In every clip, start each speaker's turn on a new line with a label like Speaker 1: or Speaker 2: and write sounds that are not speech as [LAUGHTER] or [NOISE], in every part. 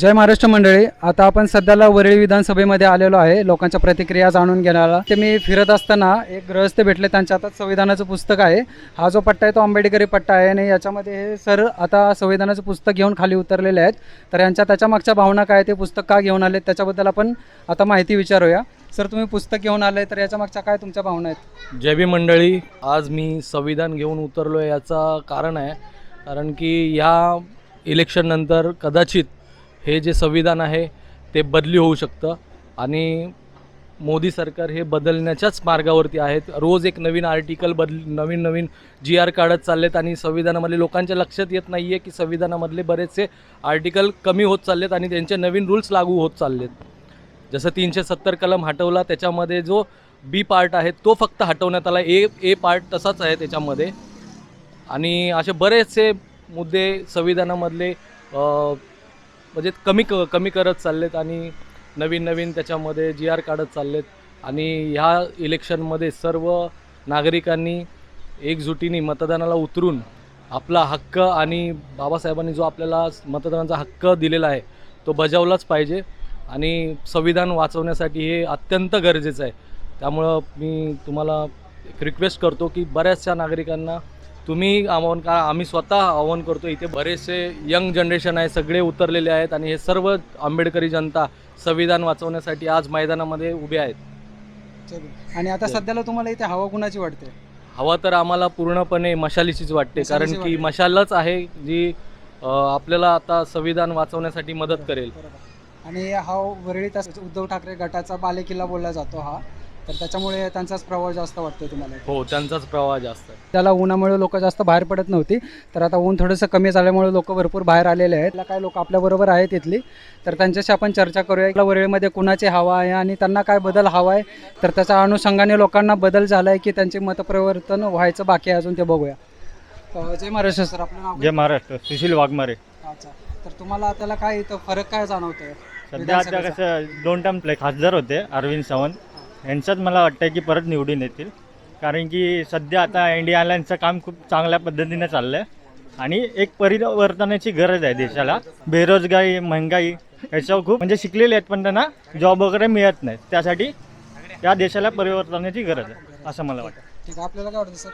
Speaker 1: जय महाराष्ट्र मंडळी आता आपण सध्याला वरळी विधानसभेमध्ये आलेलो आहे. लोकांच्या प्रतिक्रिया जाणून घेण्याला. ते मी फिरत असताना एक ग्रहस्थ भेटले. त्यांच्या हातात संविधानाचं पुस्तक आहे. हा जो पट्टा आहे तो आंबेडकरी पट्टा आहे आणि याच्यामध्ये हे सर आता संविधानाचं पुस्तक घेऊन खाली उतरलेले आहेत. तर यांच्या त्याच्या मागच्या भावना काय ते पुस्तक का घेऊन आले? त्याच्याबद्दल आपण आता माहिती विचारूया. सर तुम्ही पुस्तक घेऊन आले तर याच्या मागच्या काय तुमच्या भावना आहेत?
Speaker 2: जय बी मंडळी आज मी संविधान घेऊन उतरलो आहे याचं कारण आहे कारण की या इलेक्शननंतर कदाचित हे जे संविधान आहे ते बदली होऊ शकतं. आणि मोदी सरकार हे बदलण्याच्याच मार्गावरती आहेत. रोज एक नवीन आर्टिकल बदल नवीन नवीन जी आर काढत चाललेत आणि संविधानामधले लोकांच्या लक्षात येत नाही आहे की संविधानामधले बरेचसे आर्टिकल कमी होत चाललेत आणि त्यांचे नवीन रूल्स लागू होत चाललेत. जसं तीनशे सत्तर कलम हटवला त्याच्यामध्ये जो बी पार्ट आहे तो फक्त हटवण्यात आला. ए ए पार्ट तसाच आहे त्याच्यामध्ये. आणि असे बरेचसे मुद्दे संविधानामधले म्हणजे कमी क कमी करत चाललेत आणि नवीन नवीन त्याच्यामध्ये जी आर काढत चाललेत. आणि ह्या इलेक्शनमध्ये सर्व नागरिकांनी एकजुटीने मतदानाला उतरून आपला हक्क आणि बाबासाहेबांनी जो आपल्याला मतदानाचा हक्क दिलेला आहे तो बजावलाच पाहिजे. आणि संविधान वाचवण्यासाठी हे अत्यंत गरजेचं आहे. त्यामुळं मी तुम्हाला एक रिक्वेस्ट करतो की बऱ्याचशा नागरिकांना तुम्ही आव्हान का आम्ही स्वतः आव्हान करतो इथे बरेचसे यंग जनरेशन आहे सगळे उतरलेले आहेत आणि हे सर्व आंबेडकरी जनता संविधान वाचवण्यासाठी आज मैदानामध्ये उभे आहेत.
Speaker 1: आणि आता सध्याला तुम्हाला इथे हवा कुणाची वाटते?
Speaker 2: हवा तर आम्हाला पूर्णपणे मशालीचीच वाटते कारण की. मशालच आहे जी आपल्याला आता संविधान वाचवण्यासाठी मदत करेल.
Speaker 1: आणि हा वरळीत उद्धव ठाकरे गटाचा बालेकिल्ला बोलला जातो हा. तर त्याच्यामुळे त्यांचाच प्रभाव जास्त वाटतो तुम्हाला.
Speaker 2: हो त्यांचाच प्रवाह जास्त आहे.
Speaker 1: त्याला उन्हामुळे लोक जास्त बाहेर पडत नव्हती तर आता ऊन थोडंसं कमी झाल्यामुळे लोक भरपूर बाहेर आलेले आहेत. काय लोक आपल्याबरोबर आहेत तिथली तर त्यांच्याशी आपण चर्चा करूया. की वरळीमध्ये कुणाची हवा आहे आणि त्यांना काय बदल हवा आहे तर त्याच्या अनुषंगाने लोकांना बदल झाला आहे की त्यांचे मतपरिवर्तन व्हायचं बाकी आहे अजून ते बघूया. अं, जय महाराष्ट्र सर आपलं नाव
Speaker 3: जय महाराष्ट्र सुशील वाघमारे?
Speaker 1: अच्छा तर तुम्हाला त्याला काय इथं फरक काय जाणवतोय?
Speaker 3: सध्या आता कसं दोन टर्म खासदार होते अरविंद सावंत. यांच्यात मला वाटतं की परत निवडून येतील. कारण की सध्या आता इंडिया अलायन्सचं काम खूप चांगल्या पद्धतीने चाललं आहे आणि एक परिवर्तनाची गरज आहे देशाला. बेरोजगारी महागाई याच्यावर खूप म्हणजे शिकलेले आहेत पण त्यांना जॉब वगैरे मिळत नाही त्यासाठी या देशाला परिवर्तनाची गरज आहे असं मला वाटतं.
Speaker 1: ठीक आहे आपल्याला काय वाटतं सर?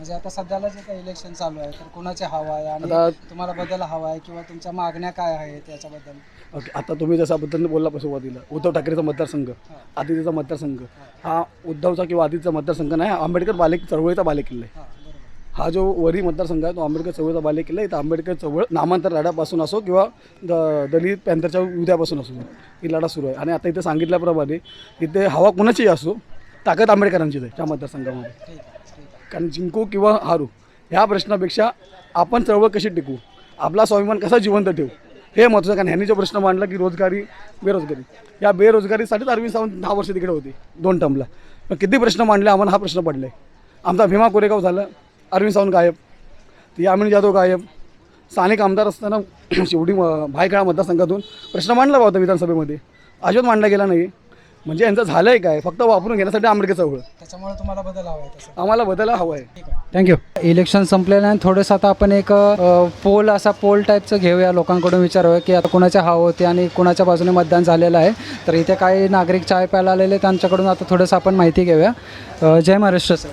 Speaker 1: म्हणजे आता सध्याला जे काही इलेक्शन चालू आहे तर कोणाचे हवा आहे आणि
Speaker 4: आता
Speaker 1: तुम्हाला बदल हवा आहे किंवा तुमच्या मागण्या काय आहेत याच्याबद्दल?
Speaker 4: ओके आता तुम्ही जसा बद्दल बोलला सुरुवातीला उद्धव ठाकरेचा मतदारसंघ आदितीचा मतदारसंघ हा. उद्धवचा किंवा आदितीचा मतदारसंघ नाही हा आंबेडकर बाले चळवळीचा बालेकिल्ला आहे.
Speaker 1: हां बरोबर.
Speaker 4: हा जो वरी मतदारसंघ आहे तो आंबेडकर चळवळीचा बालेकिल्ला आहे. इथं आंबेडकर चळवळ नामांतर लढ्यापासून असो किंवा द दलित पॅन्थरच्या उद्यापासून असो ही लढा सुरू आहे. आणि आता इथे सांगितल्याप्रमाणे इथे हवा कुणाचीही असो ताकद आंबेडकरांचीच आहे त्या मतदारसंघामध्ये.
Speaker 1: ठीक आहे ठीक आहे.
Speaker 4: कारण जिंकू किंवा हारू ह्या प्रश्नापेक्षा आपण चळवळ कशी टिकू? आपला स्वाभिमान कसा जिवंत ठेवू? हे महत्त्वाचं कारण ह्यांनी जो प्रश्न मांडला की रोजगारी बेरोजगारी. या बेरोजगारीसाठीच अरविंद सावंत दहा वर्ष तिकडे होते दोन टर्मला पण किती प्रश्न मांडले आम्हाला हा प्रश्न पडला आहे आमचा भीमा कोरेगाव झालं अरविंद सावंत गायब ती यामिनी जाधव गायब स्थानिक आमदार असताना [CLEARS THROAT] शेवटी म- भायखळा मतदारसंघातून प्रश्न मांडला होता विधानसभेमध्ये. अजिबात मांडला गेला नाही म्हणजे यांचं झालं आहे काय? फक्त वापरून घेण्यासाठी आंबेडकर चळवळ
Speaker 1: त्याच्यामुळे तुम्हाला बदल हवा आहे तसं.
Speaker 4: आम्हाला बदला हवा आहे.
Speaker 1: थँक्यू इलेक्शन संपलेलं आहे थोडंसं आता आपण एक अ, पोल असा पोल टाईपचं घेऊया. लोकांकडून विचारूया की आता कोणाच्या हवं होते आणि कोणाच्या बाजूने मतदान झालेलं आहे. तर इथे काही नागरिक चाय प्यायला आलेले त्यांच्याकडून आता थोडंसं आपण माहिती घेऊया. अ, जय महाराष्ट्र सर.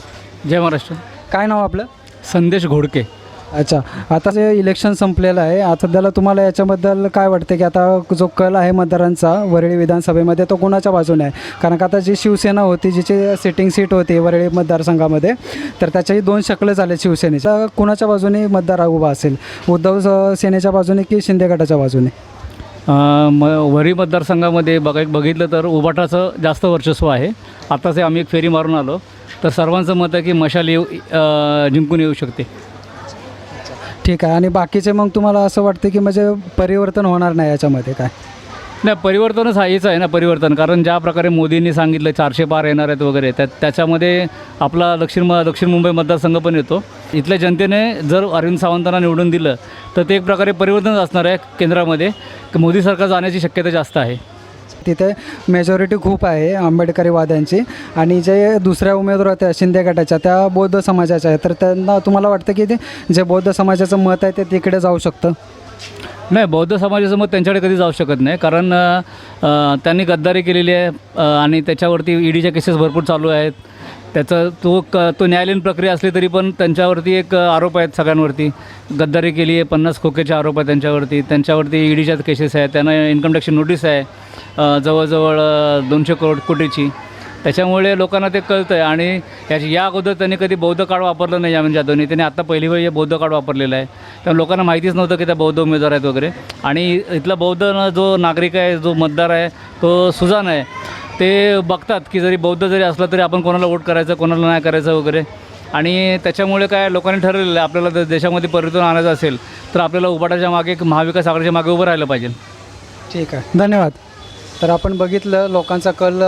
Speaker 5: जय महाराष्ट्र.
Speaker 1: काय नाव आपलं?
Speaker 5: संदेश घोडके.
Speaker 1: अच्छा. आता जे इलेक्शन संपलेलं आहे आता सध्याला तुम्हाला याच्याबद्दल काय वाटते की आता जो कल आहे मतदारांचा वरळी विधानसभेमध्ये तो कोणाच्या बाजूने आहे? कारण का आता जी शिवसेना होती जिची सिटिंग सीट होती वरळी मतदारसंघामध्ये तर त्याच्याही दोन शकलं झाले शिवसेनेच्या कुणाच्या बाजूने मतदार उभा असेल? उद्धव सेनेच्या बाजूने की शिंदे गटाच्या बाजूने?
Speaker 5: म वरी मतदारसंघामध्ये बघाय बघितलं तर उबाटाचं जास्त वर्चस्व आहे. आत्ताच आम्ही एक फेरी मारून आलो. तर सर्वांचं मत आहे की मशाल येऊ जिंकून येऊ शकते.
Speaker 1: ठीक आहे. आणि बाकीचे मग तुम्हाला असं वाटतं की म्हणजे परिवर्तन होणार नाही याच्यामध्ये काय?
Speaker 5: नाही परिवर्तनच हेच आहे ना परिवर्तन. कारण ज्या प्रकारे मोदींनी सांगितलं चारशे पार येणार आहेत वगैरे त्या त्याच्यामध्ये आपला दक्षिण म दक्षिण मुंबई मतदारसंघ पण येतो. इथल्या जनतेने जर अरविंद सावंतांना निवडून दिलं तर ते एक प्रकारे परिवर्तनच असणार आहे केंद्रामध्ये. मोदी सरकार जाण्याची शक्यता जास्त आहे.
Speaker 1: तिथे मेजॉरिटी खूप आहे आंबेडकरी वाद्यांची आणि जे दुसऱ्या उमेदवार होत्या शिंदे गटाच्या त्या बौद्ध समाजाच्या आहेत. तर त्यांना तुम्हाला वाटतं की ते जे बौद्ध समाजाचं मत आहे ते तिकडे जाऊ शकतं?
Speaker 5: नाही बौद्ध समाजाचं मत त्यांच्याकडे कधी जाऊ शकत नाही. कारण त्यांनी गद्दारी केलेली आहे आणि त्याच्यावरती ईडीच्या केसेस भरपूर चालू आहेत. त्याचं तो क तो न्यायालयीन प्रक्रिया असली तरी पण त्यांच्यावरती एक आरोप आहेत सगळ्यांवरती. गद्दारी केली आहे पन्नास खोकेचे आरोप आहेत त्यांच्यावरती. त्यांच्यावरती ईडीच्या केसेस आहेत. त्यांना इन्कम टॅक्सची नोटीस आहे जवळजवळ दोनशे करोड कोटीची. त्याच्यामुळे लोकांना ते कळतं आहे आणि याची या अगोदर त्यांनी कधी बौद्ध कार्ड वापरलं नाही यामिनी जाधवनी. त्यांनी आत्ता पहिली वेळ हे बौद्ध कार्ड वापरलेलं आहे. त्यामुळे लोकांना माहितीच नव्हतं की त्या बौद्ध उमेदवार आहेत वगैरे. आणि इथला बौद्ध जो नागरिक आहे जो मतदार आहे तो सुजान आहे. ते बघतात की जरी बौद्ध जरी असला तरी आपण कोणाला वोट करायचं कोणाला नाही करायचं वगैरे. आणि त्याच्यामुळे काय लोकांनी ठरवलेलं आहे आपल्याला जर देशामध्ये परिवर्तन आणायचं असेल तर आपल्याला उपाटाच्या मागे महाविकास आघाडीच्या मागे उभं राहिलं पाहिजे.
Speaker 1: ठीक आहे. धन्यवाद. तर आपण बघितलं लोकांचा कल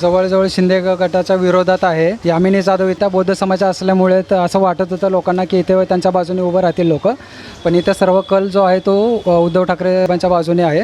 Speaker 1: जवळजवळ शिंदे गटाच्या विरोधात आहे. यामिनी जाधव इथं बौद्ध समाज असल्यामुळे तर असं वाटत होतं लोकांना की इथे त्यांच्या बाजूने उभं राहतील लोक. पण इथं सर्व कल जो आहे तो उद्धव ठाकरे यांच्या बाजूने आहे.